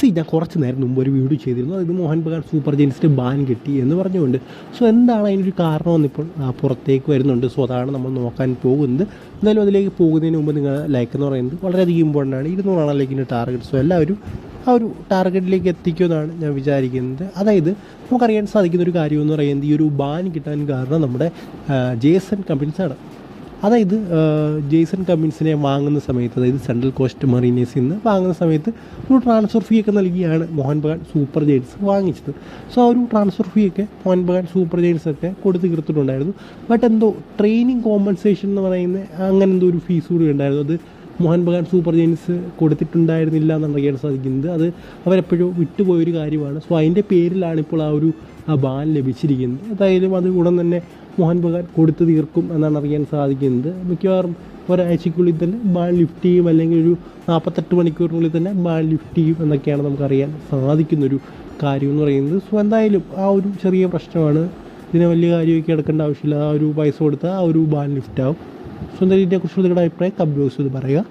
C ഞാൻ കുറച്ച് നേരം മുമ്പ് ഒരു വീഡിയോ ചെയ്തിരുന്നു. അതായത് മോഹൻ ബഗാൻ സൂപ്പർ ജെയിൻസിന് ബാൻ കിട്ടി എന്ന് പറഞ്ഞുകൊണ്ട്. സോ എന്താണ് അതിനൊരു കാരണമെന്നിപ്പോൾ ഇപ്പോൾ പുറത്തേക്ക് വരുന്നുണ്ട്. സോ അതാണ് നമ്മൾ നോക്കാൻ പോകുന്നത്. എന്തായാലും അതിലേക്ക് പോകുന്നതിന് മുമ്പ് നിങ്ങൾ ലൈക്ക് എന്ന് പറയുന്നത് വളരെയധികം ഇമ്പോർട്ടന്റ് ആണ്. ഇരുന്നൂറാണ് ലൈക്കിന്റെ ടാർഗറ്റ് സോ എല്ലാവരും ആ ഒരു ടാർഗറ്റിലേക്ക് എത്തിക്കുമെന്നാണ് ഞാൻ വിചാരിക്കുന്നത്. അതായത് നമുക്കറിയാൻ സാധിക്കുന്ന ഒരു കാര്യം എന്ന് പറയുന്നത് ഈ ഒരു ബാൻ കിട്ടാൻ കാരണം നമ്മുടെ ജേസൺ കമ്പിൻസാണ് അതായത് ജെയ്സൺ കമ്മിൻസിനെ വാങ്ങുന്ന സമയത്ത് അതായത് സെൻട്രൽ കോസ്റ്റ് മറീനേഴ്സിൽ നിന്ന് വാങ്ങുന്ന സമയത്ത് ഒരു ട്രാൻസ്ഫർ ഫീ ഒക്കെ നൽകിയാണ് മോഹൻ ബഗാൻ സൂപ്പർ ജെയിൻസ് വാങ്ങിച്ചത്. സോ ആ ഒരു ട്രാൻസ്ഫർ ഫീ ഒക്കെ മോഹൻ ബഗാൻ സൂപ്പർ ജെയിൻസ് ഒക്കെ കൊടുത്ത് തീർത്തിട്ടുണ്ടായിരുന്നു. ബട്ട് എന്തോ ട്രെയിനിങ് കോമ്പൻസേഷൻ എന്ന് പറയുന്ന അങ്ങനെ എന്തോ ഒരു ഫീസ് കൂടി ഉണ്ടായിരുന്നു. അത് മോഹൻ ബഗാൻ സൂപ്പർ ജെയിൻസ് കൊടുത്തിട്ടുണ്ടായിരുന്നില്ല എന്നറിയാൻ സാധിക്കുന്നത്. അത് അവരെപ്പോഴും വിട്ടുപോയൊരു കാര്യമാണ്. സോ അതിന്റെ പേരിലാണ് ഇപ്പോൾ ആ ഒരു ആ ബാൻ ലഭിച്ചിരിക്കുന്നത് എന്തായാലും അത് ഉടൻ തന്നെ മോഹൻ ബഗാൻ കൊടുത്തു തീർക്കും എന്നാണ് അറിയാൻ സാധിക്കുന്നത്. മിക്കവാറും ഒരാഴ്ചയ്ക്കുള്ളിൽ തന്നെ ബാൻ ലിഫ്റ്റ് ചെയ്യും. അല്ലെങ്കിൽ ഒരു നാൽപ്പത്തെട്ട് മണിക്കൂറിനുള്ളിൽ തന്നെ ബാൻ ലിഫ്റ്റ് ചെയ്യും എന്നൊക്കെയാണ് നമുക്കറിയാൻ സാധിക്കുന്നൊരു കാര്യം എന്ന് പറയുന്നത്. സോ എന്തായാലും ആ ഒരു ചെറിയ പ്രശ്നമാണ്. ഇതിനെ വലിയ കാര്യമൊക്കെ എടുക്കേണ്ട ആവശ്യമില്ല. ആ ഒരു പൈസ കൊടുത്താൽ ആ ഒരു ബാൻ ലിഫ്റ്റ് ആവും സോ എന്തായാലും ഇതിനെക്കുറിച്ചുള്ള നിങ്ങളുടെ അഭിപ്രായം കമ്പ്യൂസ് ഇത് പറയുക.